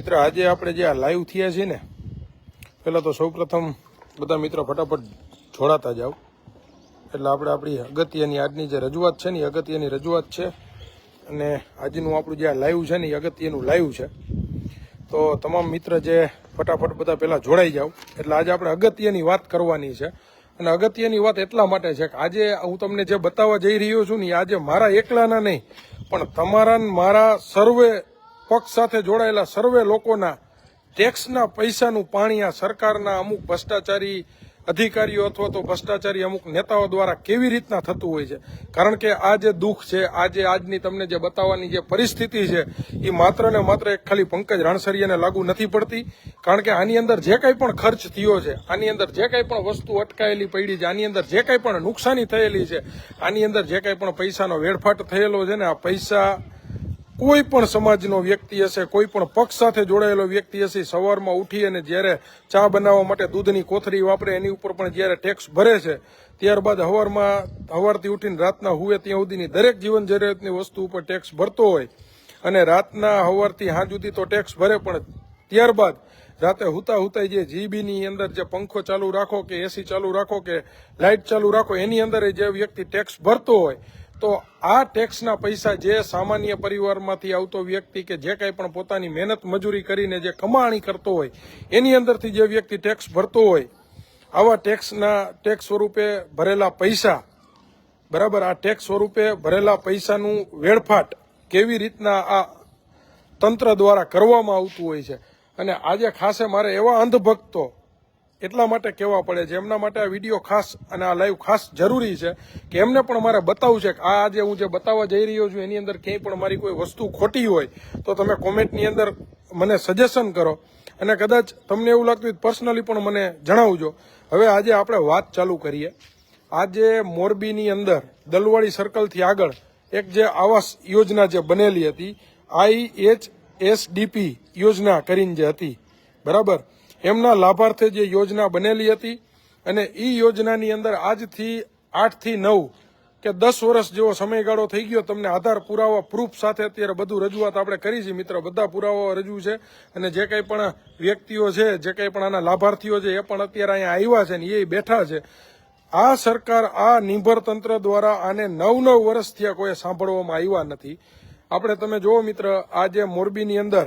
મિત્ર, આજે આપણે જે આ લાઈવ થયા છીએ ને, પહેલાં તો સૌપ્રથમ બધા મિત્રો ફટાફટ જોડાતા જાઓ. એટલે આપણે આપણી અગત્યની આજની જે રજૂઆત છે ને, એ અગત્યની રજૂઆત છે. અને આજનું આપણું જે આ લાઈવ છે ને, એ અગત્યનું લાઈવ છે. તો તમામ મિત્ર જે ફટાફટ બધા પહેલાં જોડાઈ જાઓ. એટલે આજે આપણે અગત્યની વાત કરવાની છે. અને અગત્યની વાત એટલા માટે છે કે આજે હું તમને જે બતાવવા જઈ રહ્યો છું ને આજે મારા એકલાના નહીં, પણ તમારા મારા સર્વે પક્ષ સાથે જોડાયેલા સર્વે લોકોના ટેક્સના પૈસાનું પાણી આ સરકારના અમુક ભ્રષ્ટાચારી અધિકારીઓ અથવા તો ભ્રષ્ટાચારી અમુક નેતાઓ દ્વારા કેવી રીતના થતું હોય છે? કારણ કે આ જે દુઃખ છે આજે આજની તમને જે બતાવવાની જે પરિસ્થિતિ છે, એ માત્ર ને માત્ર એક ખાલી પંકજ રણસરિયાને લાગુ નથી પડતી. કારણ કે આની અંદર જે કંઈ પણ ખર્ચ થયો છે, આની અંદર જે કંઈ પણ વસ્તુ અટકાયેલી પડી છે, આની અંદર જે કંઈ પણ નુકસાની થયેલી છે, આની અંદર જે કંઈ પણ પૈસાનો વેડફાટ થયેલો છે ને, આ પૈસા કોઈ પણ સમાજનો વ્યક્તિ હશે, કોઈ પણ પક્ષ સાથે જોડાયેલો વ્યક્તિ હશે, સવારમાં ઉઠી અને જ્યારે ચા બનાવવા માટે દૂધની કોથળી વાપરે, એની ઉપર પણ જ્યારે ટેક્સ ભરે છે, ત્યારબાદ હવારમાં, હવારથી ઉઠીને રાતના હુએ ત્યાં સુધીની દરેક જીવન જરૂરિયાતની વસ્તુ ઉપર ટેક્સ ભરતો હોય અને રાતના હવારથી હાંજ સુધી તો ટેક્સ ભરે પણ ત્યારબાદ રાતે હુતા હુતા જે જીબીની અંદર જે પંખો ચાલુ રાખો કે એસી ચાલુ રાખો કે લાઇટ ચાલુ રાખો, એની અંદર જે વ્યક્તિ ટેક્સ ભરતો હોય તો આ ટેક્સના પૈસા જે સામાન્ય પરિવારમાંથી આવતો વ્યક્તિ કે જે કંઈ પણ પોતાની મહેનત મજૂરી કરીને જે કમાણી કરતો હોય, એની અંદરથી જે વ્યક્તિ ટેક્સ ભરતો હોય, આવા ટેક્સના ટેક્સ સ્વરૂપે ભરેલા પૈસા, બરાબર, આ ટેક્સ સ્વરૂપે ભરેલા પૈસાનું વેડફાટ કેવી રીતના આ તંત્ર દ્વારા કરવામાં આવતું હોય છે? અને આજે ખાસે મારે એવા અંધભક્તો એટલા માટે કહેવા પડે છે. એમના માટે આ વીડિયો ખાસ અને આ લાઈવ ખાસ જરૂરી છે કે એમને પણ મારે બતાવવું છે કે આ આજે હું જે બતાવવા જઈ રહ્યો છું, એની અંદર ક્યાંય પણ મારી કોઈ વસ્તુ ખોટી હોય, તો તમે કોમેન્ટની અંદર મને સજેશન કરો. અને કદાચ તમને એવું લાગતું હોય પર્સનલી પણ મને જણાવજો. હવે આજે આપણે વાત ચાલુ કરીએ. આજે મોરબીની અંદર દલવાડી સર્કલથી આગળ એક જે આવાસ યોજના જે બનેલી હતી આઈ એચ એસ ડીપી યોજના કરીને જે હતી. બરાબર? એમના લાભાર્થે જે યોજના બનેલી હતી અને એ યોજનાની અંદર આજથી આઠથી નવ કે દસ વર્ષ જેવો સમયગાળો થઈ ગયો, તમને આધાર પુરાવા પ્રૂફ સાથે અત્યારે બધું રજૂઆત આપણે કરી છે. મિત્ર, બધા પુરાવાઓ રજૂ છે અને જે કંઈ પણ વ્યક્તિઓ છે, જે કંઈ પણ આના લાભાર્થીઓ છે, એ પણ અત્યારે અહીંયા આવ્યા છે ને એ બેઠા છે. આ સરકાર આ નિર્ભર તંત્ર દ્વારા આને નવ નવ વર્ષથી આ કોઈ સાંભળવામાં આવ્યા નથી. આપણે તમે જુઓ મિત્ર આજે મોરબીની અંદર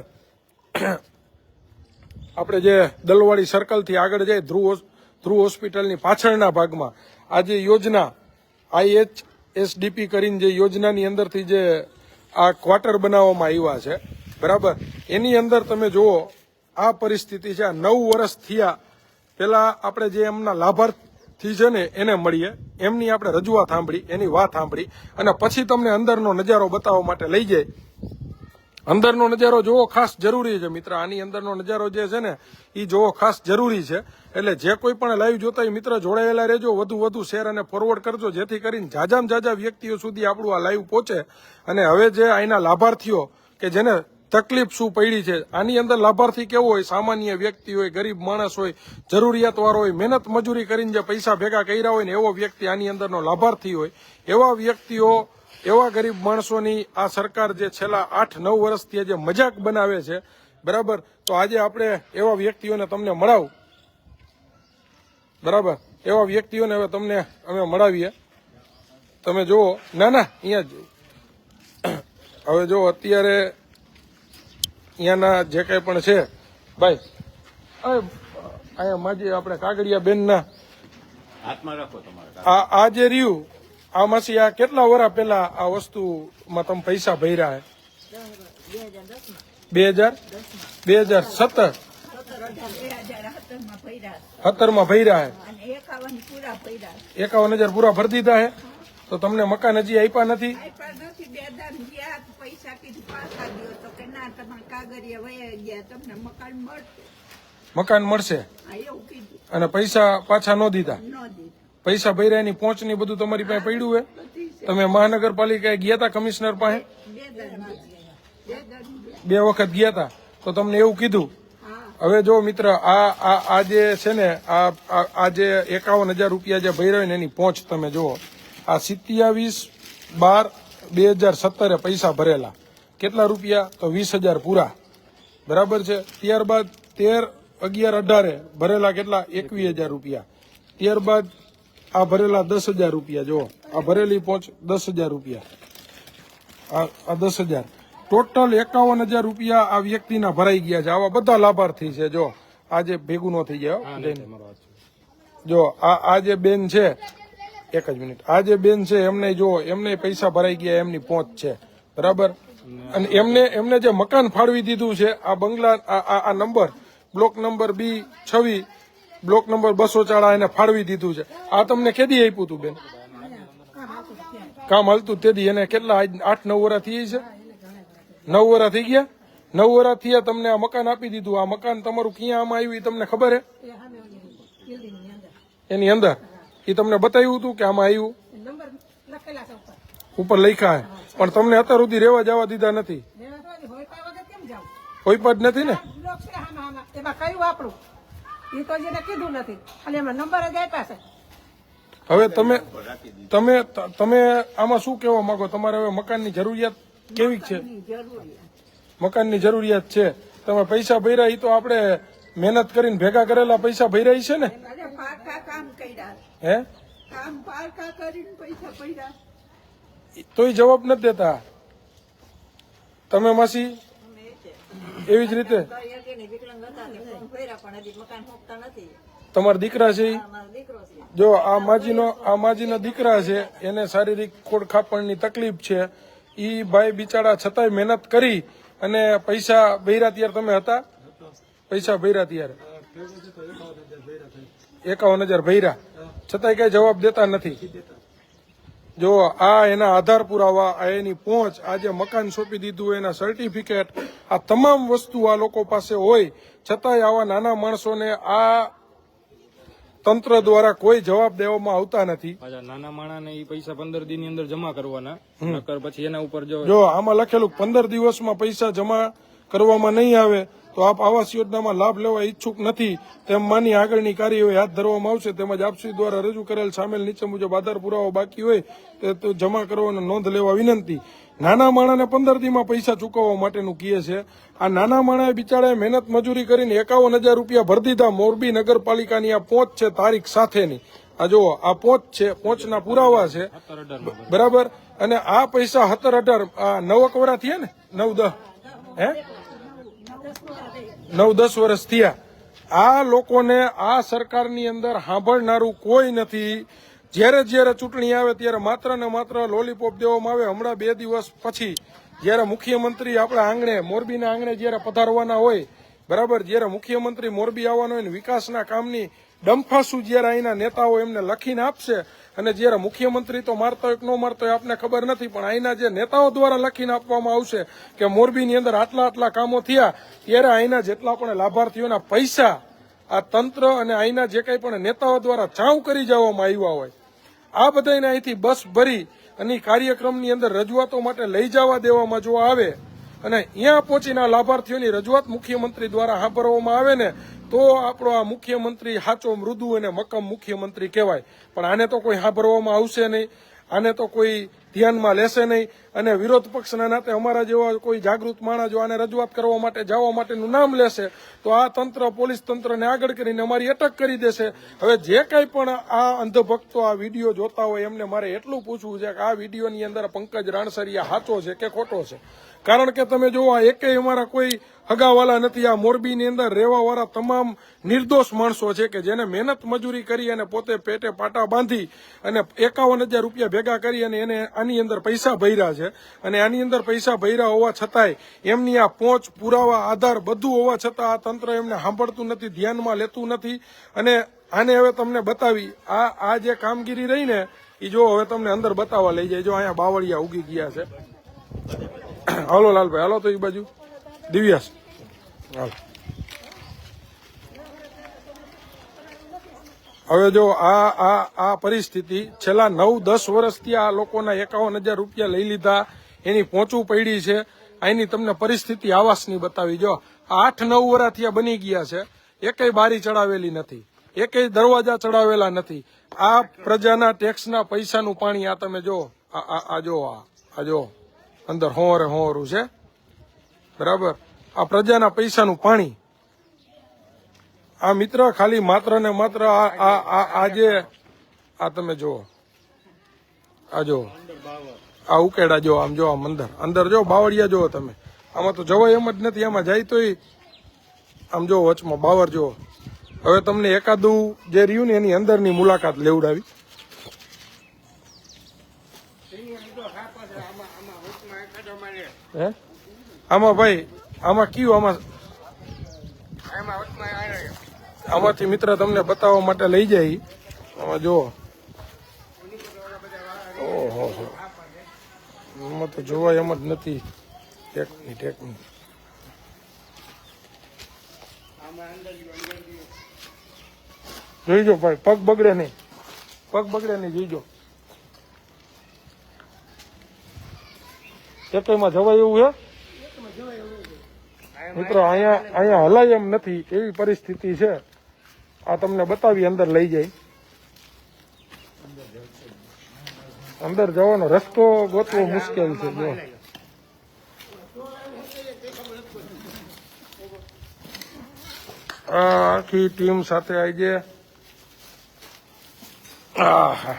આપણે જે દલવાડી સર્કલથી આગળ જઈએ ધ્રુવ ધ્રુવ હોસ્પિટલની પાછળના ભાગમાં, આ જે યોજના આઈએચ એસડીપી કરીને જે યોજનાની અંદરથી જે આ ક્વાર્ટર બનાવવામાં આવ્યા છે, બરાબર? એની અંદર તમે જુઓ, આ પરિસ્થિતિ છે, આ નવ વર્ષ થયા, પેલા આપણે જે એમના લાભાર્થી છે ને, એને મળીએ. એમની આપણે રજૂઆત સાંભળી, એની વાત સાંભળી, અને પછી તમને અંદરનો નજારો બતાવવા માટે લઈ જાય. અંદરનો નજારો જોવો ખાસ જરૂરી છે, મિત્ર. આની અંદરનો નજારો જે છે ને, એ જોવો ખાસ જરૂરી છે. એટલે જે કોઈ પણ લાઈવ જોતા મિત્ર જોડાયેલા રહેજો, વધુ વધુ શેર અને ફોરવર્ડ કરજો, જેથી કરીને જાજામાં જાજા વ્યક્તિઓ સુધી આપણું આ લાઈવ પહોંચે. અને હવે જે અહીંના લાભાર્થીઓ, કે જેને તકલીફ શું પડી છે, આની અંદર લાભાર્થી કેવો હોય, સામાન્ય વ્યક્તિ હોય, ગરીબ માણસ હોય, જરૂરિયાતવાળો હોય, મહેનત મજૂરી કરીને જે પૈસા ભેગા કર્યા હોય ને, એવો વ્યક્તિ આની અંદરનો લાભાર્થી હોય. એવા વ્યક્તિઓ એવા ગરીબ માણસોની આ સરકાર જે છેલ્લા આઠ નવ વર્ષથી જે મજાક બનાવે છે બરાબર? તો આજે આપણે એવા વ્યક્તિઓને તમને મળાવું. બરાબર? એવા વ્યક્તિઓને હવે તમને અમે મળાવીએ. તમે જુઓ ના ના અહીંયા જ. હવે જો અત્યારે અહીંયાના જે કંઈ પણ છે ભાઈ અહીંયા માજી આપણે કાગડિયા બેનના હાથમાં રાખો તમારા આ આ જે રહ્યું આમાંથી આ કેટલા વર્ષ પહેલા આ વસ્તુમાં તમે પૈસા ભર્યા બે હજાર? બે હજાર સત્તર? સત્તરમાં ભર્યા હે. એકાવન હજાર પૂરા ભરી દીધા હે? તો તમને મકાન હજી આપ્યા નથી? મકાન મળશે? અને પૈસા પાછા ન દીધા? ન દીધું. પૈસા ભર્યા એની પહોંચની બધું તમારી પાસે પડ્યું હે? તમે મહાનગરપાલિકાએ ગયા હતા કમિશનર પાસે? બે વખત ગયા હતા તો તમને એવું કીધું. હવે જો મિત્ર, આ આ જે છે ને આ જે એકાવન હજાર રૂપિયા જે ભર્યા હોય ને એની પહોંચ તમે જુઓ. આ સિત્યાવીસ બાર બે હજાર સત્તરે પૈસા ભરેલા. કેટલા રૂપિયા? તો વીસ હજાર પૂરા. બરાબર છે? ત્યારબાદ તેર અગિયાર અઢારે ભરેલા કેટલા? એકવીસ હજાર રૂપિયા. ત્યારબાદ આ ભરેલા દસ હજાર રૂપિયા જો આ ભરેલી પહોંચ દસ હજાર રૂપિયા. આ આ દસ હજાર. ટોટલ એકાવન હજાર રૂપિયા આ વ્યક્તિના ભરાઈ ગયા છે. આવા બધા લાભાર્થી છે જો આજે ભેગું ન થઈ ગયા જો આ આ જે બેન છે એક જ મિનિટ. આ જે બેન છે એમને જો એમને પૈસા ભરાઈ ગયા એમની પહોંચ છે. બરાબર? અને એમને એમને જે મકાન ફાળવી દીધું છે આ બંગલા આ આ- આ નંબર બ્લોક નંબર બી છવી બ્લોક નંબર બસો ચાળા એને ફાળવી દીધું છે. આ તમને કેદી આપ્યું હતું બેન? કામ હાલતું તેદી એને કેટલા આઠ નવ વરા થઈ છે? નવ વરા થઈ ગયા? નવ વરા થયા તમને આ મકાન આપી દીધું. આ મકાન તમારું ક્યાં આમાં આવ્યું એ તમને ખબર હે? એની અંદર. એ તમને બતાવ્યું હતું કે આમાં આવ્યું. ઉપર લખ્યા હે. પણ તમને અત્યાર સુધી રેવા જવા દીધા નથી. કોઈ પણ નથી ને? એ તો જેને કીધું નથી. અને એમાં નંબર જ આપ્યા છે. હવે તમે તમે તમે આમાં શું કહેવા માંગો? તમારે હવે મકાનની જરૂરિયાત કેવી છે? મકાનની જરૂરિયાત. છે. તમે પૈસા ભર્યા એ તો આપણે મહેનત કરીને ભેગા કરેલા પૈસા ભર્યા છે ને? હે? તોય જવાબ નથી દેતા. તમે માસી એવી જ રીતે? તમારા દીકરા છે જો, આ માજીનો, આ માજીના દીકરા છે, એને શારીરિક ખોડખાપણની તકલીફ છે. એ ભાઈ બિચારા છતાંય મહેનત કરી અને પૈસા ભૈરા ત્યારે તમે હતા? પૈસા ભૈરા ત્યારે? એકાવન હજાર ભૈરા છતાંય કઈ જવાબ દેતા નથી. જો આ એના આધાર પુરાવા આ એની પહોંચ આ જે મકાન સોંપી દીધું એના સર્ટિફિકેટ આ તમામ વસ્તુ આ લોકો પાસે હોય છતાંય આવા નાના માણસોને આ તંત્ર દ્વારા કોઈ જવાબ દેવામાં આવતા નથી. નાના માણાને એ પૈસા પંદર દિન અંદર જમા કરવાના નકર પછી એના ઉપર જો જો આમાં લખેલું પંદર દિવસમાં પૈસા જમા કરવામાં નહીં આવે તો આપ આવાસ યોજનામાં લાભ લેવા ઈચ્છુક નથી તેમ માની આગળની કાર્યવાહી હાથ ધરવામાં આવશે તેમજ આપસી દ્વારા રજૂ કરેલ સામેલ નીચે મુજબ આધાર પુરાવો બાકી હોય તે જમા કરવાનો નોંધ લેવા વિનંતી. નાના માણાને પંદર દીમાં પૈસા ચૂકવવા માટેનું કહે છે. આ નાના માણાએ બિચારાએ મહેનત મજૂરી કરીને એકાવન હજાર રૂપિયા ભરી દીધા. મોરબી નગરપાલિકાની આ પહોંચ છે તારીખ સાથેની. આ જુઓ, આ પહોંચ છે, પહોંચના પુરાવા છે. બરાબર? અને આ પૈસા સત્તર અઢાર નવક વરા થયા ને? નવ દહ હે? નવ દસ વર્ષ થયા. આ લોકોને આ સરકારની અંદર સાંભળનારું કોઈ નથી. જ્યારે જ્યારે ચૂંટણી આવે ત્યારે માત્ર ને માત્ર લોલીપોપ દેવામાં આવે. હમણાં બે દિવસ પછી જ્યારે મુખ્યમંત્રી આપણા આંગણે, મોરબીના આંગણે જ્યારે પધારવાના હોય, બરાબર? જ્યારે મુખ્યમંત્રી મોરબી આવવાનો હોય વિકાસના કામની ડંફાસુ જ્યારે અહીંના નેતાઓ એમને લખીને આપશે અને જ્યારે મુખ્યમંત્રી તો મારતો હોય ન મારતો આપને ખબર નથી, પણ અહીંના જે નેતાઓ દ્વારા લખીને આપવામાં આવશે કે મોરબીની અંદર આટલા આટલા કામો થયા, ત્યારે અહીંના જેટલા પણ લાભાર્થીઓના પૈસા આ તંત્ર અને અહીંના જે કંઈ પણ નેતાઓ દ્વારા ચાઉ કરી જવામાં આવ્યા હોય, આ બધાને અહીંથી બસ ભરી અને કાર્યક્રમની અંદર રજૂઆતો માટે લઈ જવા દેવામાં જો આવે અને અહીંયા પહોંચીને લાભાર્થીઓની રજૂઆત મુખ્યમંત્રી દ્વારા સાંભળવામાં આવે ને તો આપણો આ મુખ્યમંત્રી સાચો મૃદુ અને મક્કમ મુખ્યમંત્રી કહેવાય. પણ આને તો કોઈ હાભરવામાં આવશે નહીં. આને તો કોઈ ધ્યાનમાં લેશે નહીં. અને વિરોધ પક્ષના નાતે અમારા જેવા કોઈ જાગૃત માણસ જો આને રજૂઆત કરવા માટે, જવા માટેનું નામ લેશે, તો આ તંત્ર, પોલીસ તંત્રને આગળ કરીને અમારી અટક કરી દેશે. હવે જે કંઈ પણ આ અંધભક્તો આ વીડિયો જોતા હોય એમને મારે એટલું પૂછવું છે કે આ વિડીયોની અંદર પંકજ રાણસરિયા સાચો છે કે ખોટો છે? કારણ કે તમે જો આ એકેય અમારા કોઈ હગાવાલા નથી. આ મોરબીની અંદર રહેવાવાળા તમામ નિર્દોષ માણસો છે કે જેને મહેનત મજૂરી કરી અને પોતે પેટે પાટા બાંધી અને એકાવન હજાર રૂપિયા ભેગા કરી અને એને આની અંદર પૈસા ભર્યા છે. અને આની અંદર પૈસા ભર્યા હોવા છતાંય એમની આ પહોંચ પુરાવા, આધાર બધું હોવા છતાં આ તંત્ર એમને સાંભળતું નથી, ધ્યાનમાં લેતું નથી. અને આને હવે તમને બતાવી, આ આ જે કામગીરી રહી ને એ જો હવે તમને અંદર બતાવવા લઈ જાય. જો અહીંયા બાવળિયા ઉગી ગયા છે. હાલો, લાલભાઈ, હાલો તો એ બાજુ. દિવ્યાસ. હાલો. હવે જો આ આ આ પરિસ્થિતિ છેલ્લા નવ, દસ વર્ષથી આ લોકોના એકાવન હજાર રૂપિયા લઈ લીધા, એની પહોંચું પડી છે. અહીંની તમને પરિસ્થિતિ આવાસની બતાવી. જો આઠ, નવ વર્ષથી આ બની ગયા છે, એકેય બારી ચડાવેલી નથી. એકેય દરવાજા ચડાવેલા નથી. આ પ્રજાના ટેક્સના પૈસાનું પાણી આ તમે જો, આ, આ- જો આ જો. અંદર હોંરે હોંરું છે. બરાબર? આ પ્રજાના પૈસાનું પાણી. આ મિત્ર ખાલી માત્ર ને માત્ર આ આ તમે જુઓ. આ જુઓ. આ ઉકેડા જો આમ જો આમ અંદર. અંદર જો બાવળિયા જુઓ તમે. આમાં તો જવાય એમ જ નથી, આમાં જાય તોય. આમ જો વચમાં બાવર જુઓ. હવે તમને એકાદું જે રહ્યું ને એની અંદરની મુલાકાત લેવડાવી. હે? આમાં ભાઈ, આમાં કયું આમાં? આમાંથી મિત્ર તમને બતાવવા માટે લઈ જાય. આમાં જુઓ. ઓહો હો. આમાં તો જોવાય એમ જ નથી. એક મિનિટ એક મિનિટ જોઈજો ભાઈ, પગ બગડે નહીં. પગ બગડે નહીં, જોઈજો. એકમાં જવાય એવું છે મિત્રો, અહીંયા અહીંયા હલાય એમ નથી. એવી પરિસ્થિતિ છે. આ તમને બતાવી, અંદર લઈ જાય. અંદર જવાનો રસ્તો ગોતવો મુશ્કેલ છે, જો. આ આખી ટીમ સાથે આવી છે આહા.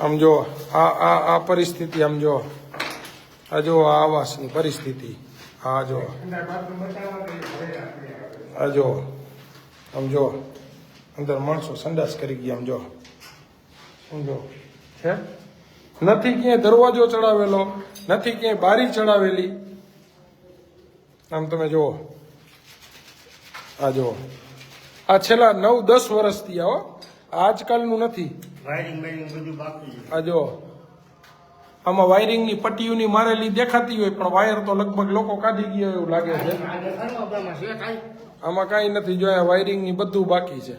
આમ જો આ આ આ પરિસ્થિતિ આમ જો. આ જો આ આવાસની પરિસ્થિતિ. આ જો. આ જો. આમ જો. અંદર માણસો સંડાસ કરી ગયા આમ જો. સમજો જો. છે નથી ક્યાંય દરવાજો ચડાવેલો નથી ક્યાંય બારી ચડાવેલી. આમ તમે જુઓ. આ જુઓ આ છેલ્લા નવ દસ વર્ષથી આવો. આજકાલનું નથી. આ જો આમાં વાયરિંગની પટ્ટીઓની મારેલી દેખાતી હોય પણ વાયર તો લગભગ લોકો કાઢી ગયા એવું લાગે છે. આમાં કાંઈ? નથી જો આ વાયરિંગની બધું બાકી છે.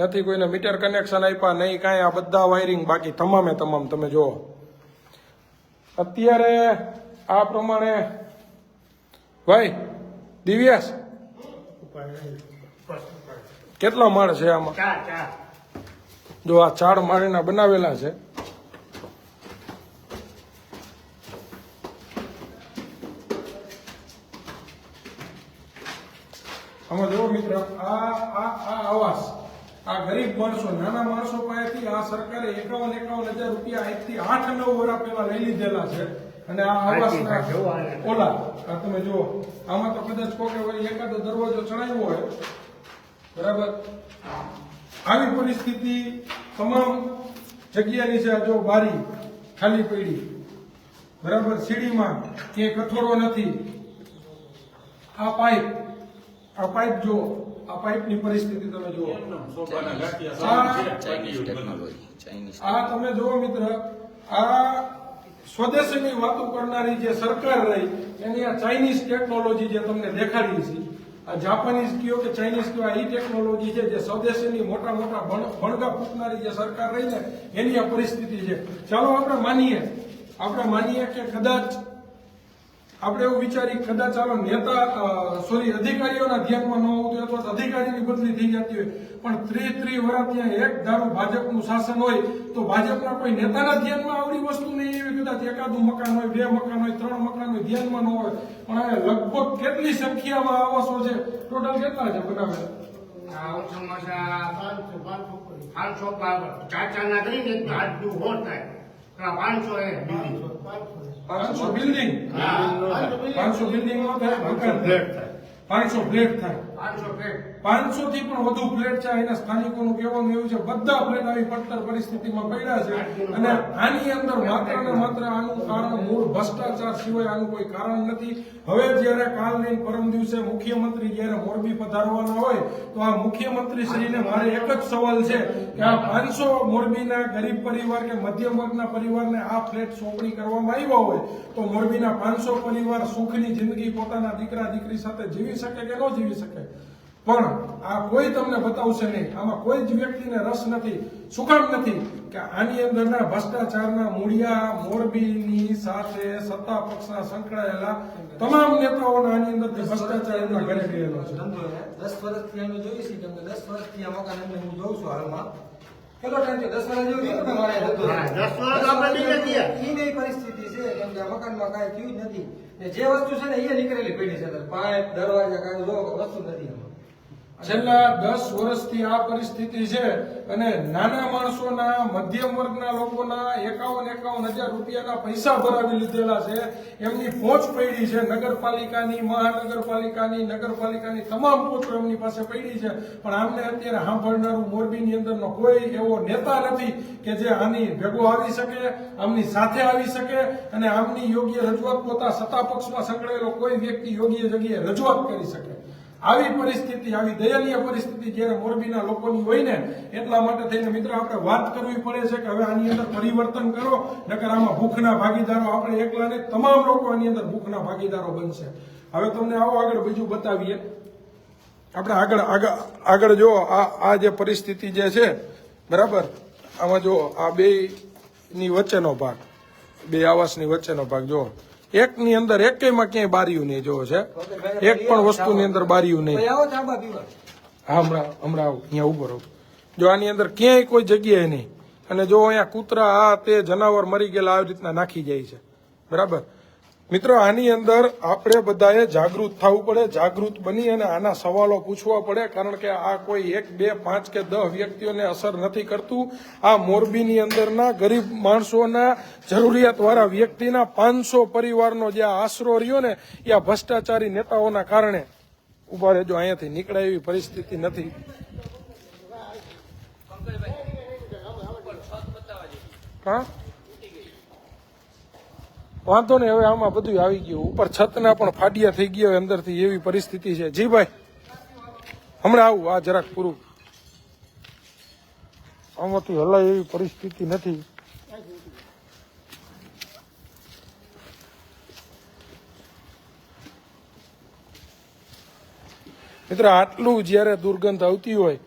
નથી કોઈને મીટર કનેક્શન આપ્યા નહીં કાંઈ આ બધા વાયરિંગ બાકી તમામે તમામ તમે જુઓ. અત્યારે આ પ્રમાણે ભાઈ દિવ્યાસ કેટલો માળ છે આમાં? જો આ ચાર માળીના બનાવેલા છે. આમાં જો મિત્ર આ આ આ આવાસ આ ગરીબ માણસો નાના માણસો પાસેથી આ સરકારે એકાવન એકાવન હજાર રૂપિયા આજથી આઠ નવ વર્ષ પહેલા લઈ લીધેલા છે. અને આ આવાસના ઓલા આ તમે જુઓ આમાં તો કદાચ વળી એકાદો દરવાજો ચડાવ્યો હોય. બરાબર? આવી પરિસ્થિતિ તમામ જગ્યાની છે જો બારી ખાલી પડી. બરાબર, સીડીમાં ક્યાંય કઠોરો નથી. આ પાઇપ આ પાઇપ જુઓ, આ પાઇપની પરિસ્થિતિ તમે જુઓ. આ તમે જુઓ મિત્ર, આ સ્વદેશીની વાતો કરનારી જે સરકાર રહી, એની આ ચાઇનીઝ ટેકનોલોજી જે તમને દેખાડી છે જાપાનીઝ કયો કે ચાઇનીઝ કયો, આ એ ટેકનોલોજી છે જે સ્વદેશીની મોટા મોટા ભણ- ભણગા ફૂટનારી જે સરકાર રહી ને એની આ પરિસ્થિતિ છે. ચાલો આપણે માનીએ. આપણે માનીએ કે કદાચ આપણે એવું વિચારી કદાચ ચાલો નેતા સોરી અધિકારીઓના ધ્યાનમાં ન આવતું અથવા તો અધિકારીની બદલી થઈ જતી હોય. પણ ત્રી ત્રી વર્ષ ત્યાં એક ધારું ભાજપનું શાસન હોય તો ભાજપના કોઈ નેતાના ધ્યાનમાં આવડી વસ્તુ નહીં. એવી કદાચ એકાદું મકાન હોય બે મકાન હોય ત્રણ મકાન હોય ધ્યાનમાં ન હોય. પણ હવે લગભગ કેટલી સંખ્યામાં આવાસો છે? ટોટલ કેટલા છે બનાવેલા આ ઓછામાં ઓછા પાંચસો ચાર ચાર ના કરીને પાંચસો એ બીજી. પાંચસો બિલ્ડિંગ પાંચસો બિલ્ડિંગ નો થાય મકાન પાંચસો ફ્લેટ થાય પાંચસો પ્લેટ પાંચસો થી પણ વધુ ફ્લેટ છે એના સ્થાનિકોનું કહેવાનું એવું છે બધા ફ્લેટ આવી પડતર પરિસ્થિતિમાં પડ્યા છે. અને આની અંદર માત્ર ને માત્ર આનું કારણ મૂળ ભ્રષ્ટાચાર સિવાય આનું કોઈ કારણ નથી. હવે જ્યારે કાલ લઈને પરમ દિવસે મુખ્યમંત્રી જ્યારે મોરબી પધારવાના હોય તો આ મુખ્યમંત્રી શ્રીને મારે એક જ સવાલ છે કે આ પાંચસો મોરબીના ગરીબ પરિવાર કે મધ્યમ વર્ગના પરિવારને આ ફ્લેટ સોંપણી કરવામાં આવ્યા હોય તો મોરબીના પાંચસો પરિવાર સુખની જિંદગી પોતાના દીકરા દીકરી સાથે જીવી શકે કે ન જીવી શકે? પણ આ કોઈ તમને બતાવશે નહીં. આમાં કોઈ જ વ્યક્તિને રસ નથી શું કામ નથી કે આની અંદરના ભ્રષ્ટાચારના મૂળિયા મોરબીની સાથે સત્તા પક્ષના સંકળાયેલા તમામ નેતાઓના આની અંદર ભ્રષ્ટાચાર ઘરે ગયેલો છે. દસ વર્ષથી અમે જોઈએ છીએ કેમ કે દસ વર્ષથી આ મકાન હું જોઉં છું હાલમાં. કેટલો ટાઈમ છે દસ વર્ષ જેવું થયું ને મારે દસ વર્ષ આપણે લીધે નહીં પરિસ્થિતિ છે કેમ કે આ મકાનમાં કાંઈ થયું જ નથી. જે વસ્તુ છે ને એ નીકળેલી પેઢી છે પાઇપ દરવાજા કાંઈ જો વસ્તુ નથી એમાં. છેલ્લા દસ વર્ષથી આ પરિસ્થિતિ છે અને નાના માણસોના, મધ્યમ વર્ગના લોકોના એકાવન એકાવન હજાર રૂપિયાના પૈસા ભરાવી લીધેલા છે. એમની પહોંચ પડી છે, નગરપાલિકાની, મહાનગરપાલિકાની, નગરપાલિકાની તમામ પોચો એમની પાસે પડી છે. પણ આમને અત્યારે સાંભળનારું મોરબીની અંદરનો કોઈ એવો નેતા નથી કે જે આની ભેગો આવી શકે, આમની સાથે આવી શકે અને આમની યોગ્ય રજૂઆત પોતા સત્તા પક્ષમાં સંકળાયેલો કોઈ વ્યક્તિ યોગ્ય જગ્યાએ રજૂઆત કરી શકે. આવી પરિસ્થિતિ, આવી દયનીય પરિસ્થિતિ જ્યારે મોરબીના લોકોની હોય ને, એટલા માટે થઈને મિત્રો આપણે વાત કરવી પડે છે કે હવે આની અંદર પરિવર્તન કરો, નકર આમાં ભૂખના ભાગીદારો, આપણે એકલા ને તમામ લોકો આની અંદર ભૂખના ભાગીદારો બનશે. હવે તમને આવો આગળ બીજું બતાવીએ. આપણે આગળ આગળ આગળ જો આ આ જે પરિસ્થિતિ જે છે, બરાબર? આમાં જો આ બે ની વચ્ચેનો ભાગ, બે આવાસની વચ્ચેનો ભાગ, જો. એકની અંદર એકેયમાં ક્યાંય બારીયું નહીં જોવો છે. એક પણ વસ્તુની અંદર બાર્યું નહીં. હા હમણાં હમણાં આવું અહીંયા ઊભો રહું. જો આની અંદર ક્યાંય કોઈ જગ્યાએ નહીં. અને જો અહીંયા કૂતરા આ તે જનાવર મરી ગયેલા આવી રીતના નાખી જાય છે. બરાબર? મિત્રો, આની અંદર આપણે બધાએ જાગૃત થવું પડે, જાગૃત બની અને આના સવાલો પૂછવા પડે, કારણ કે આ કોઈ એક, બે, પાંચ કે દસ વ્યક્તિઓને અસર નથી કરતું. આ મોરબીની અંદરના ગરીબ માણસોના જરૂરિયાતવાળા વ્યક્તિના પાંચસો પરિવારનો જે આશરો રહ્યો ને, એ આ ભ્રષ્ટાચારી નેતાઓના કારણે ઊભા રહેજો, અહીંયાથી નીકળે એવી પરિસ્થિતિ નથી. હા? વાંધો નહીં, હવે આમાં બધું આવી ગયું. ઉપર છતના પણ ફાડિયા થઈ ગયા અંદરથી, એવી પરિસ્થિતિ છે. જી ભાઈ, હમણાં આવું, આ જરાક પૂરું. આમાંથી હલાય એવી પરિસ્થિતિ નથી. મિત્ર, આટલું જ્યારે દુર્ગંધ આવતી હોય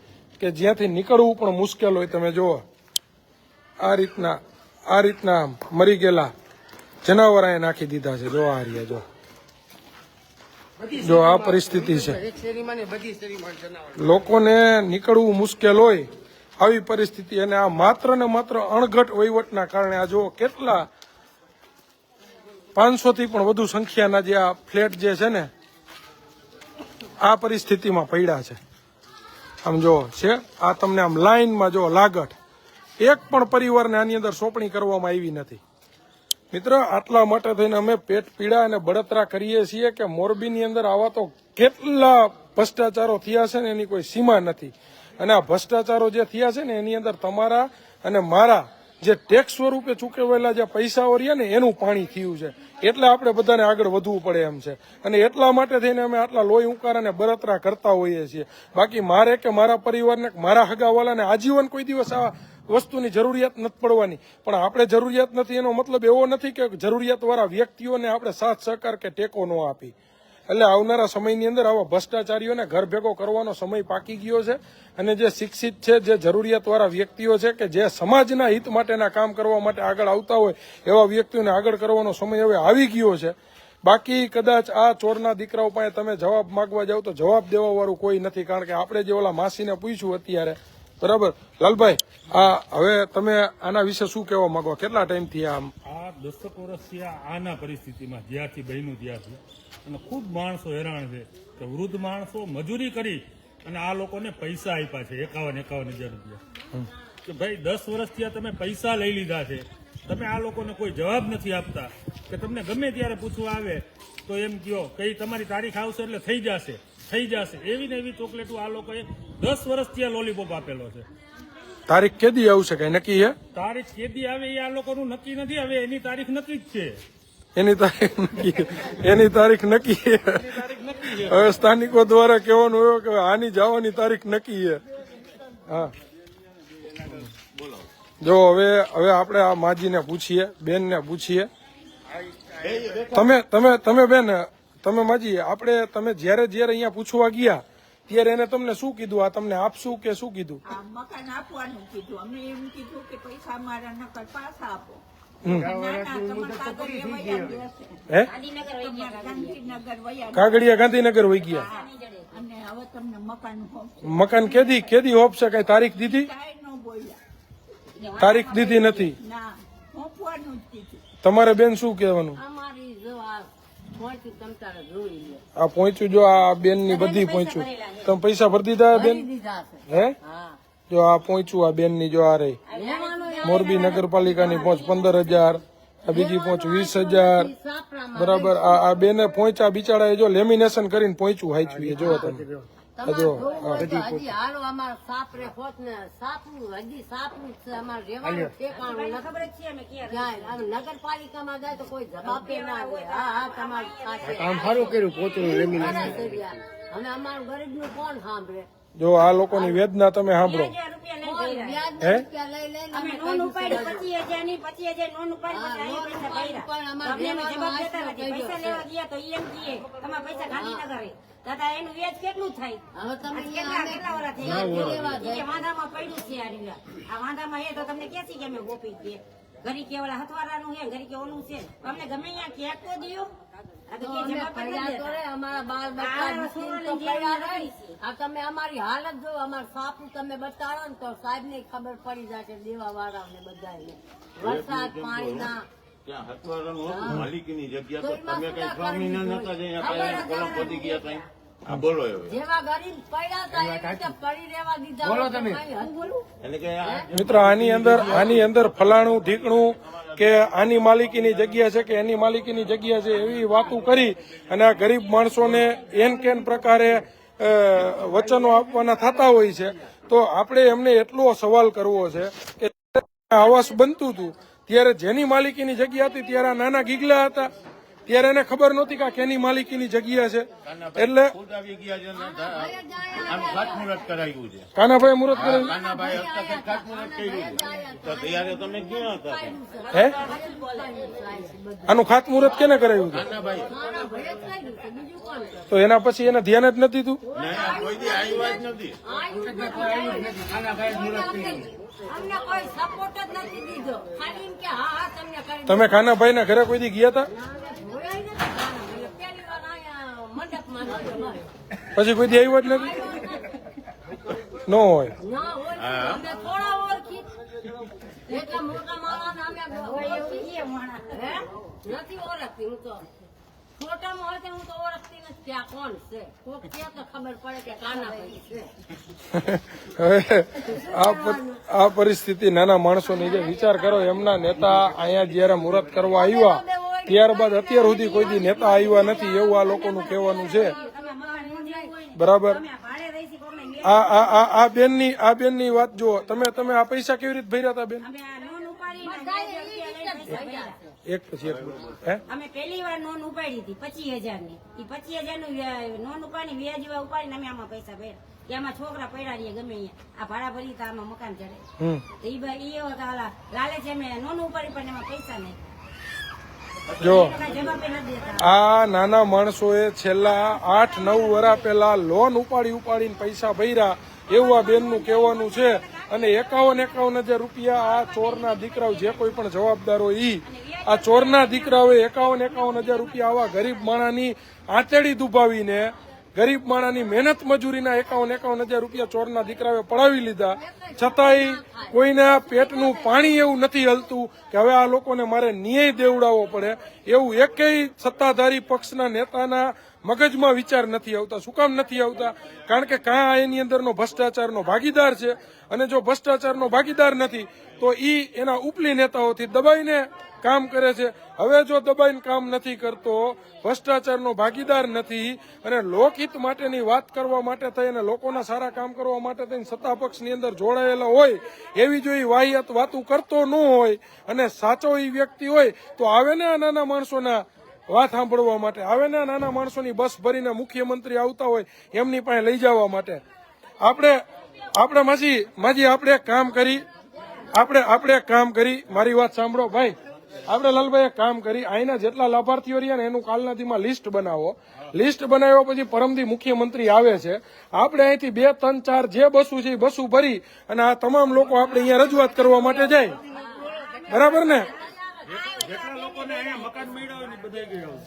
કે જ્યાંથી નીકળવું પણ મુશ્કેલ હોય, તમે જુઓ. આ રીતના આ રીતના મરી ગયેલા. જનાવર અહીંયા નાખી દીધા છે. જો આ રહ્યા જો. જો આ પરિસ્થિતિ છે. લોકોને નીકળવું મુશ્કેલ હોય આવી પરિસ્થિતિ અને આ માત્ર ને માત્ર અણઘટ વહીવટના કારણે આ જો કેટલા પાંચસો થી પણ વધુ સંખ્યાના જે આ ફ્લેટ જે છે ને આ પરિસ્થિતિમાં પડ્યા છે. આમ જો છે આ તમને આમ લાઈનમાં જો લાગટ. એક પણ પરિવારને આની અંદર સોંપણી કરવામાં આવી નથી. મિત્ર, આટલા માટે થઈને અમે પેટ પીડા અને બળતરા કરીએ છીએ કે મોરબીની અંદર આવા તો કેટલા ભ્રષ્ટાચારો થયા છે ને એની કોઈ સીમા નથી. અને આ ભ્રષ્ટાચારો જે થયા છે ને એની અંદર તમારા અને મારા જે ટેક્સ સ્વરૂપે ચૂકવેલા જે પૈસાઓ રહ્યા ને એનું પાણી થયું છે. એટલે આપણે બધાને આગળ વધવું પડે એમ છે. અને એટલા માટે થઈને અમે આટલા લોહી ઉકાર અને બળતરા કરતા હોઈએ છીએ. બાકી મારે કે મારા પરિવારને મારા હગાવાલાને આજીવન કોઈ દિવસ આ વસ્તુની જરૂરિયાત નથી પડવાની. પણ આપણે જરૂરિયાત નથી, એનો મતલબ એવો નથી કે જરૂરિયાતવાળા વ્યક્તિઓને આપણે સાથ, સહકાર કે ટેકો ન આપી. એટલે આવનારા સમયની અંદર આવા ભ્રષ્ટાચારીઓને ઘર ભેગો કરવાનો સમય પાકી ગયો છે. અને જે શિક્ષિત છે, જે જરૂરિયાતવાળા વ્યક્તિઓ છે કે જે સમાજના હિત માટેના કામ કરવા માટે આગળ આવતા હોય, એવા વ્યક્તિઓને આગળ કરવાનો સમય હવે આવી ગયો છે. બાકી કદાચ આ ચોરના દીકરાઓ પાસે તમે જવાબ માગવા જાઓ તો જવાબ દેવાવાળું કોઈ નથી, કારણ કે આપણે જે ઓલા માસીને પૂછ્યું અત્યારે બરાબર? લાલભાઈ આ હવે તમે આના વિશે શું કહેવા માંગો? કેટલા ટાઈમથી આમ? આ દસક વર્ષથી આના પરિસ્થિતિમાં જ્યાંથી બન્યું ત્યારથી અને ખૂબ માણસો હેરાન છે કે વૃદ્ધ માણસો મજૂરી કરી અને આ લોકોને પૈસા આપ્યા છે એકાવન એકાવન હજાર રૂપિયા. કે ભાઈ દસ વર્ષથી આ તમે પૈસા લઈ લીધા છે. તમે આ લોકોને કોઈ જવાબ નથી આપતા. કે તમને ગમે ત્યારે પૂછવા આવે તો એમ કયો કઈ તમારી તારીખ આવશે એટલે થઈ જશે. થઈ જશે. એવી ને એવી ચોકલેટો આ લોકોએ દસ વર્ષથી આ લોલીપોપ આપેલો છે. તારીખ કેદી આવશે કઈ? નક્કી છે? તારીખ કેદી આવે એ આ લોકોનું નક્કી નથી હવે એની તારીખ નક્કી જ છે. એની તારીખ નક્કી એની તારીખ નક્કી હવે સ્થાનિકો દ્વારા કહેવાનું એવું કે આની જવાની તારીખ નક્કી છે. હા. જો હવે હવે આપણે આ માજીને પૂછીએ બેનને પૂછીએ. તમે તમે તમે બેન તમે માજી આપણે તમે જ્યારે જ્યારે અહીંયા પૂછવા ગયા ત્યારે એને તમને શું કીધું? આ તમને આપશું કે શું કીધું? આ મકાન આપવાનું કીધું. અમે એમ કીધું કે પૈસા મારા નકર પાછા આપો. કાગડિયા ગાંધીનગર વહી ગયા મકાન કેદી કેદી હોપશે? કઈ તારીખ દીધી? તારીખ દીધી નથી. તમારે બેન શું કહેવાનું અમારી જો આ પહોંચ્યું તમ તારે જોઈ લે આ પહોંચ્યું જો આ બેનની બધી પહોંચ્યું. તમે પૈસા ભરી દીધા બેન? હે? જો આ પહોંચ્યું આ બેનની જો આ રહી મોરબી નગરપાલિકાની પહોંચ પંદર હજાર આ બીજી પહોંચ વીસ હજાર. બરાબર આ આ બેને પહોંચ્યા બિચારા જો લેમિનેશન કરીને પહોંચ્યું હાચવી એ જો તમે. જો હોય હજી હાલો અમારે સાપ રે હોત ને સાપનું હજી સાપનું છે અમારે રહેવાનું ઠેકાણું નથી. ક્યાંય. આમ નગરપાલિકામાં જાય તો કોઈ જવાબ ના દે. હા હા તમારું સાચે. કામ સારું કર્યું પોતું લેમીને ખરા છે યાર. હવે અમારું ગરીબનું કોણ સાંભળે? જો આ લોકોની વેદના તમે સાંભળો. હે? ની. પણ દાદા એનું વ્યાજ કેટલું થાય હવે તમે કેટલા કેટલા થઈ ગયા? કે વાંધામાં પડ્યું છે આ રીંગા. આ વાંધામાં હે તો તમને ક્યાંથી કે અમે ગોપી દઈએ ઘરી કે ઓલા હથવારાનું હે ઘરી કે ઓલું છે અમને ગમે અહીંયા ક્યાંક તો દિયો કે અમારા. છે. તમે હાલત જો અમાર સાપુ તમે બતાડો ને તો સાહેબ ને ખબર પડી જશે દેવા વાળાને બધા વરસાદ પાણીના ત્યાં હથવારાનું હતું માલિકીની જગ્યા તો તમે કઈ નતા? કોલમ ગયા કઈ? હા બોલો મિત્રો આની અંદર આની અંદર ફલાણું ઢીકણું કે આની માલિકીની જગ્યા છે કે એની માલિકીની જગ્યા છે એવી વાતો કરી અને આ ગરીબ માણસોને એન કેન પ્રકારે વચનો આપવાના થતા હોય છે. તો આપણે એમને એટલો સવાલ કરવો છે કે આવાસ બનતું હતું. ત્યારે જેની માલિકીની જગ્યા હતી ત્યારે આ નાના ગીગલા હતા. ત્યારે એને ખબર નહોતી કે આ કેની માલિકીની જગ્યા છે. એટલે કાનાભાઈ મુહૂર્ત કર્યું છે તો ત્યારે તમે ક્યાં હતા? હે આનું ખાતમુહૂર્ત કેને કરાવ્યું હતું કાનાભાઈ મારા ભય જ થઈ ગયું છે, બીજું કોણ કરે? તો એના પછી એને ધ્યાન જ નથી. તું કોઈ દી આવ્યા જ નથી અમને કોઈ સપોર્ટ જ નથી દીધો. ખાલી એમ કે હા હા તમને કરી તમે ખાનાભાઈ ના ઘરે કોઈ દી ગયા હતા. પછી કોઈ દી આવ્યો જ નથી? ન હોય? નથી ઓળખતી હું તો. ફોટામાં હોય તો હું તો ઓળખતી નથી ત્યાં આ કોણ છે. કોક કે તો ખબર પડે કે કાનાભાઈ છે. હવે આ પરિસ્થિતિ નાના માણસોની જે વિચાર કરો એમના નેતા અહીંયા જયારે મુહૂર્ત કરવા આવ્યા ત્યારબાદ અત્યાર સુધી કોઈ દી નેતા આવ્યા નથી એવું આ લોકોનું કહેવાનું છે. બરાબર? આ આ આ બેનની આ બેનની વાત જુઓ. તમે તમે આ પૈસા કેવી રીતે ભર્યા હતા બેન? એક પછી એક હે? અમે પહેલી વાર નોન ઉપાડી હતી પચીસ હજારની એ પચીસ હજારનું નોન ઉપાડી વ્યાજ જેવા ઉપાડીને અમે આમાં પૈસા ભર્યા. કે આમાં છોકરા પડ્યા રહીએ ગમે અહીંયા. આ ભાડા ભરી તો આમાં મકાન ચડે. એ ભાઈ એ બા- ઈ એવો તો ઓલા લાલે છે અમે નોન ઉપાડી પણ એમાં પૈસા નહીં. જો. આ નાના માણસોએ છેલ્લા આઠ નવ વર્ષ પહેલા લોન ઉપાડી ઉપાડીને પૈસા ભર્યા. એવું આ બેનનું કહેવાનું છે. અને એકાવન એકાવન હજાર રૂપિયા આ ચોરના દીકરાઓ જે કોઈ પણ જવાબદારો ઈ આ ચોરના દીકરાઓએ એકાવન એકાવન હજાર રૂપિયા આવા ગરીબ માણાની આંતેડી દુભાવીને, ગરીબ માણાની મહેનત મજૂરીના એકાવન એકાવન હજાર રૂપિયા ચોરના દીકરાઓએ પડાવી લીધા. છતાંય કોઈના પેટનું પાણી એવું નથી હલતું કે હવે આ લોકોને મારે ન્યાય દેવડાવવો પડે. એવું એકેય સત્તાધારી પક્ષના નેતાના મગજમાં વિચાર નથી આવતા, શું કામ નથી આવતા? કારણ કે કાં એની અંદરનો ભ્રષ્ટાચારનો ભાગીદાર છે. અને જો ભ્રષ્ટાચારનો ભાગીદાર નથી, તો ઈ એના ઉપલી નેતાઓથી દબાઈને કામ કરે છે. હવે જો દબાઈને કામ નથી કરતો, ભ્રષ્ટાચારનો ભાગીદાર નથી અને લોકહિત માટેની વાત કરવા માટે થઈ અને લોકોના સારા કામ કરવા માટે થઈને સત્તા પક્ષની અંદર જોડાયેલા હોય, એવી જો ઈ વાહિયાત વાતું કરતો ન હોય અને સાચો એ વ્યક્તિ હોય, તો આવે ને આ નાના માણસોના વાત સાંભળવા માટે, આવે ને નાના માણસોની બસ ભરીને મુખ્યમંત્રી આવતા હોય એમની પાસે લઈ જવા માટે. આપણે આપણે માજી માજી, આપણે કામ કરી, આપણે આપણે કામ કરી, મારી વાત સાંભળો, ભાઈ. આપણે લાલભાઈ એક કામ કરી અહીંના જેટલા લાભાર્થીઓ રહ્યા ને એનું કાલના દીમાં લિસ્ટ બનાવો. લિસ્ટ બનાવ્યા પછી પરમદી મુખ્યમંત્રી આવે છે. આપણે અહીંથી બે ત્રણ ચાર જે બસું છે એ બસું ભરી અને આ તમામ લોકો આપણે અહીંયા રજૂઆત કરવા માટે જાય. બરાબર ને?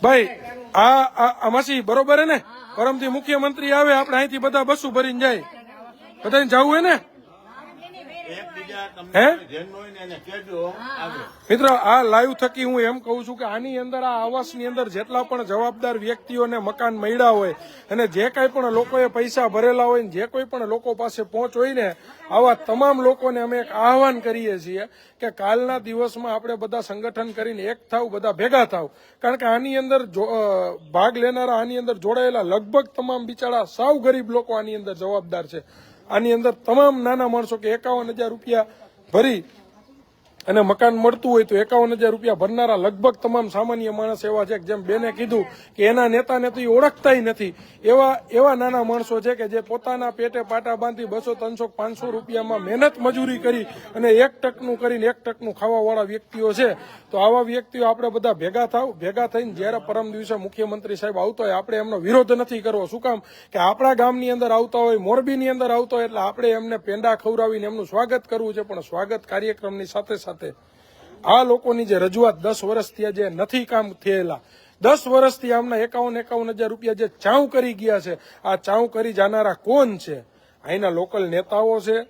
ભાઈ આ માસી બરોબર હે ને? પરમથી મુખ્યમંત્રી આવે આપણે અહીંથી બધા બસું ભરીને જાય. બધાને જવું હે ને? હે? મિત્રો આ લાઈવ થકી હું એમ કહું છું કે આની અંદર આ આવાસની અંદર જેટલા પણ જવાબદાર વ્યક્તિઓને મકાન મળ્યા હોય અને જે કાંઈ પણ લોકોએ પૈસા ભરેલા હોય ને જે કોઈ પણ લોકો પાસે પહોંચ હોય ને આવા તમામ લોકોને અમે એક આહવાન કરીએ છીએ કે કાલના દિવસમાં આપણે બધા સંગઠન કરીને એક થાવ બધા ભેગા થાવ. કારણ કે આની અંદર જો- ભાગ લેનારા આની અંદર જોડાયેલા લગભગ તમામ બિચારા સાવ ગરીબ લોકો આની અંદર જવાબદાર છે. આની અંદર તમામ નાના માણસો કે એકાવન હજાર રૂપિયા ભરી અને મકાન મળતું હોય તો એકાવન હજાર રૂપિયા ભરનારા લગભગ તમામ સામાન્ય માણસ એવા છે જેમ બેને કીધું કે એના નેતાને તો એ ઓળખતાય નથી. એવા એવા નાના માણસો છે કે જે પોતાના પેટે પાટા બાંધી બસો, ત્રણસો, પાંચસો રૂપિયામાં મહેનત મજૂરી કરી અને એક ટકનું કરીને એક ટકનું ખાવાવાળા વ્યક્તિઓ છે. તો આવા વ્યક્તિઓ આપણે બધા ભેગા થાવ, ભેગા થઈને જ્યારે પરમ દિવસે મુખ્યમંત્રી સાહેબ આવતો હોય, આપણે એમનો વિરોધ નથી કરવો. શું કામ? કે આપણા ગામની અંદર આવતા હોય, મોરબીની અંદર આવતા હોય, એટલે આપણે એમને પેંડા ખવડાવીને એમનું સ્વાગત કરવું છે, પણ સ્વાગત કાર્યક્રમની સાથે સાથે આ લોકોની જે રજૂઆત દસ વર્ષથી જે નથી કામ થયેલા, દસ વર્ષથી આમના એકાવન એકાવન હજાર રૂપિયા જે ચાઉ કરી ગયા છે, આ ચાઉ કરી જાનારા કોણ છે? અહીંના લોકલ નેતાઓ છે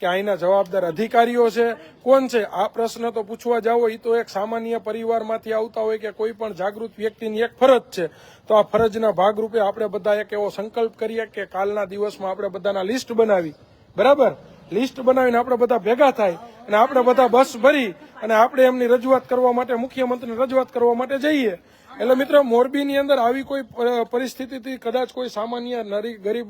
કે અહીંના જવાબદાર અધિકારીઓ છે? કોણ છે? આ પ્રશ્ન તો પૂછવા જાઓ એ તો એક સામાન્ય પરિવારમાંથી આવતા હોય કે કોઈ પણ જાગૃત વ્યક્તિની એક ફરજ છે. તો આ ફરજના ભાગરૂપે આપણે બધા એક એવો સંકલ્પ કરીએ કે કાલના દિવસમાં આપણે બધાના લિસ્ટ બનાવી. બરાબર? લિસ્ટ બનાવીને આપણે બધા ભેગા થાય અને આપણે બધા બસ ભરી અને આપણે એમની રજૂઆત કરવા માટે, મુખ્યમંત્રીની રજૂઆત કરવા માટે જઈએ. એટલે મિત્રો, મોરબીની અંદર આવી કોઈ પરિસ્થિતિથી કદાચ કોઈ સામાન્ય નરી, ગરીબ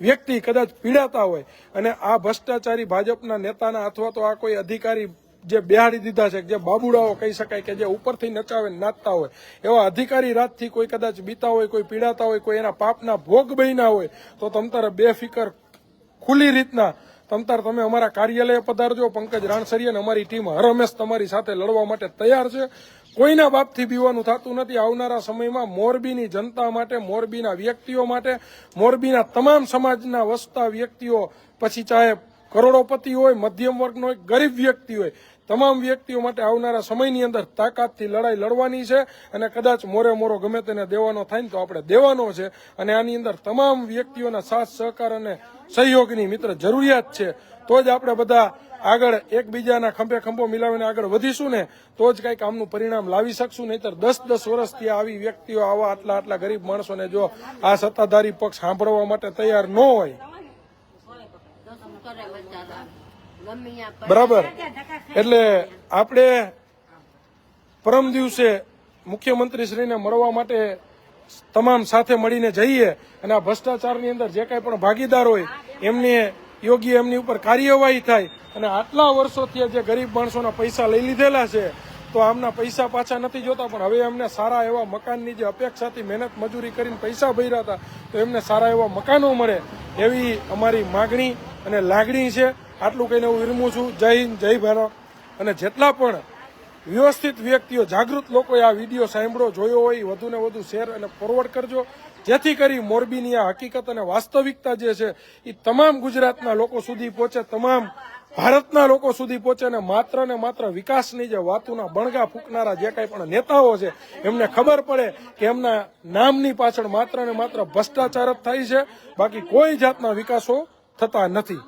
વ્યક્તિ કદાચ પીડાતા હોય અને આ ભ્રષ્ટાચારી ભાજપના નેતાના અથવા તો આ કોઈ અધિકારી જે બેહાડી દીધા છે, જે બાબુડાઓ કહી શકાય કે જે ઉપરથી નચાવે નાચતા હોય, એવા અધિકારી રાતથી કોઈ કદાચ બીતા હોય, કોઈ પીડાતા હોય, કોઈ એના પાપના ભોગ બન્યા હોય, તો તમ તારે બેફિકર ખુલ્લી રીતના તમતાર તમે અમારા કાર્યાલય પધારજો, પંકજ રાણસરી અને અમારી ટીમ હર હંમેશ તમારી સાથે લડવા માટે તૈયાર છે. કોઈના બાપથી બીવાનું થતું નથી. આવનારા સમયમાં મોરબીની જનતા માટે, મોરબીના વ્યક્તિઓ માટે, મોરબીના તમામ સમાજના વસતા વ્યક્તિઓ, પછી ચાહે કરોડોપતિ હોય, મધ્યમ વર્ગનો હોય, ગરીબ વ્યક્તિ હોય તમામ વ્યક્તિઓ માટે આવનારા સમયની અંદર તાકાતથી લડાઈ લડવાની છે અને કદાચ મોરે મોરો ગમે તેને દેવાનો થાય ને તો આપણે દેવાનો છે. અને આની અંદર તમામ વ્યક્તિઓના સાથ, સહકાર અને સહયોગની મિત્ર જરૂરિયાત છે. તો જ આપણે બધા આગળ એકબીજાના ખંભે ખંભો મિલાવીને આગળ વધીશું ને તો જ કંઈક આમનું પરિણામ લાવી શકશું. નહીતર દસ દસ વર્ષથી આવી વ્યક્તિઓ આવા આટલા આટલા ગરીબ માણસોને જો આ સત્તાધારી પક્ષ સાંભળવા માટે તૈયાર ન હોય. બરાબર. એટલે આપણે પરમ દિવસે મુખ્યમંત્રીશ્રીને મળવા માટે તમામ સાથે મળીને જઈએ અને આ ભ્રષ્ટાચારની અંદર જે કાંઈ પણ ભાગીદાર હોય એમને યોગ્ય એમની ઉપર કાર્યવાહી થાય અને આટલા વર્ષોથી જે ગરીબ માણસોના પૈસા લઈ લીધેલા છે તો આમના પૈસા પાછા નથી જોતા પણ હવે એમને સારા એવા મકાનની જે અપેક્ષાથી મહેનત મજૂરી કરીને પૈસા ભર્યા હતા તો એમને સારા એવા મકાનો મળે એવી અમારી માગણી અને લાગણી છે. આટલું કહીને હું વિરમું છું. જય હિન્દ, જય ભારત. અને જેટલા પણ વ્યવસ્થિત વ્યક્તિઓ, જાગૃત લોકોએ આ વીડિયો સાંભળો, જોયો હોય, વધુને વધુ શેર અને ફોરવર્ડ કરજો. જેથી કરી મોરબીની આ હકીકત અને વાસ્તવિકતા જે છે એ તમામ ગુજરાતના લોકો સુધી પહોંચે, તમામ ભારતના લોકો સુધી પહોંચે અને માત્ર ને માત્ર વિકાસની જે વાતોના બણગા ફૂંકનારા જે કાંઈ પણ નેતાઓ છે, એમને ખબર પડે કે એમના નામની પાછળ માત્ર ને માત્ર ભ્રષ્ટાચાર જ થાય છે. બાકી કોઈ જાતના વિકાસો થતા નથી.